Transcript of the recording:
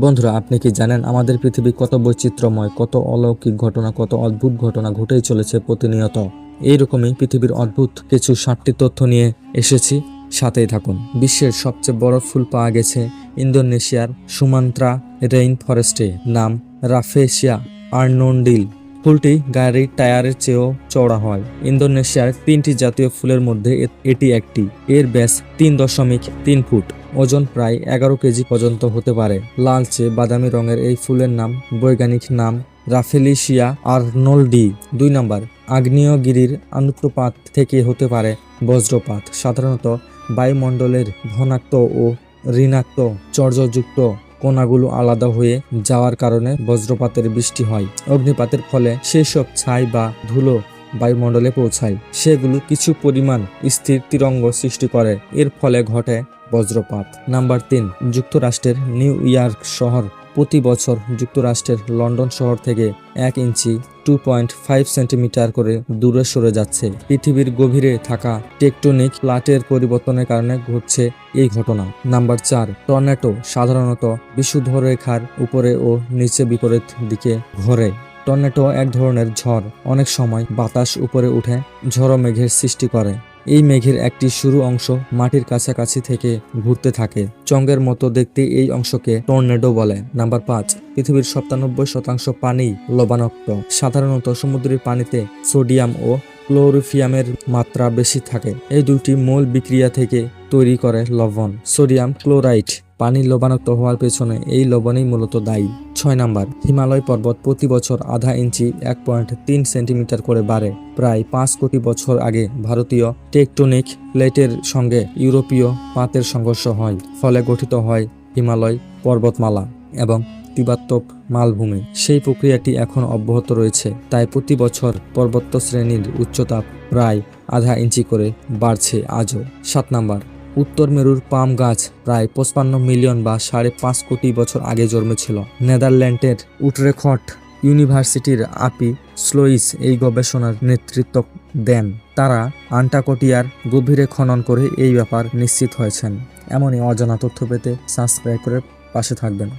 বন্ধুরা, আপনি কি জানেন আমাদের পৃথিবী কত বৈচিত্র্যময়, কত অলৌকিক ঘটনা, কত অদ্ভুত ঘটনা ঘটেই চলেছে প্রতিনিয়ত? এইরকমই পৃথিবীর অদ্ভুত কিছু ষাটটি তথ্য নিয়ে এসেছি। সাথেই থাকুন। বিশ্বের সবচেয়ে বড় ফুল পাওয়া গেছে ইন্দোনেশিয়ার সুমান্ত্রা রেইন ফরেস্টে, নাম রাফেশিয়া আর্নন্ডিল। ফুলটি গাড়ির টায়ারের চেয়েও চওড়া হয়। ইন্দোনেশিয়ার তিনটি জাতীয় ফুলের মধ্যে এটি একটি। এর ব্যাস তিন দশমিক তিন ফুট। ওজন প্রায় এগারো কেজি পর্যন্ত হতে পারে। লালচে বাদামি রঙের এই ফুলের নাম বৈজ্ঞানিক নাম রাফেলিশিয়া আর্নল্ডি। দুই নম্বর, আগ্নেয়গিরির অনুপ্রপাত থেকে হতে পারে বজ্রপাত, সাধারণত বায়ুমণ্ডলের ঘনাক্ত ও ঋণাক্ত চর্যযুক্ত কোনাগুলো আলাদা হয়ে যাওয়ার কারণে বজ্রপাতের বৃষ্টি হয়। অগ্নিপাতের ফলে সেসব ছাই বা ধুলো বায়ুমণ্ডলে পৌঁছায়। সেগুলো কিছু পরিমাণ স্থির তিরঙ্গ সৃষ্টি করে। এর ফলে ঘটে বজ্রপাত। নাম্বার তিন, যুক্তরাষ্ট্রের নিউ ইয়র্ক শহর। প্রতি বছর যুক্তরাষ্ট্রের লন্ডন শহর থেকে এক ইঞ্চি, টু পয়েন্ট ফাইভ সেন্টিমিটার করে দূরে সরে যাচ্ছে। পৃথিবীর গভীরে থাকা টেকটনিক প্লাটের পরিবর্তনের কারণে ঘটছে এই ঘটনা। নাম্বার চার, টর্নেটো সাধারণত বিশুদ্ধরেখার উপরে ও নিচে বিপরীত দিকে ঘোরে। টর্নেটো এক ধরনের ঝড়। অনেক সময় বাতাস উপরে উঠে ঝড়ো মেঘের সৃষ্টি করে। এই মেঘের একটি শুরু অংশ মাটির কাছাকাছি থেকে ঘুরতে থাকে। চঙ্গের মতো দেখতে এই অংশকে টর্নেডো বলে। নাম্বার পাঁচ, পৃথিবীর সপ্তানব্বই শতাংশ পানি লবণাক্ত। সাধারণত সমুদ্রের পানিতে সোডিয়াম ও ক্লোরোফিয়ামের মাত্রা বেশি থাকে। এই দুটি মূল বিক্রিয়া থেকে তৈরি করে লবণ। Sodium chloride. পানি লবণাক্ত হওয়ার পেছনে এই লবণই মূলত দায়ী। ছয় নাম্বার, হিমালয় পর্বত প্রতি বছর আধা ইঞ্চি এক পয়েন্ট তিন সেন্টিমিটার করে বাড়ে। প্রায় পাঁচ কোটি বছর আগে ভারতীয় টেকটনিক প্লেটের সঙ্গে ইউরোপীয় পাতের সংঘর্ষ হয়, ফলে গঠিত হয় হিমালয় পর্বতমালা এবং তিবাত্তক মালভূমি। সেই প্রক্রিয়াটি এখন অব্যাহত রয়েছে, তাই প্রতি বছর পর্বত শ্রেণির উচ্চতা প্রায় আধা ইঞ্চি করে বাড়ছে আজও। সাত নাম্বার উত্তর মেরুর পাম গাছ প্রায় পঁচপান্ন মিলিয়ন বা সাড়ে পাঁচ কোটি বছর আগে জন্মেছিল। নেদারল্যান্ডের উটরেখট ইউনিভার্সিটির আপি স্লোইস এই গবেষণার নেতৃত্ব দেন। তারা আন্টাকোটিয়ার গভীরে খনন করে এই ব্যাপার নিশ্চিত হয়েছেন। এমনই অজানা তথ্য পেতে সাবস্ক্রাইব করে পাশে থাকবেন।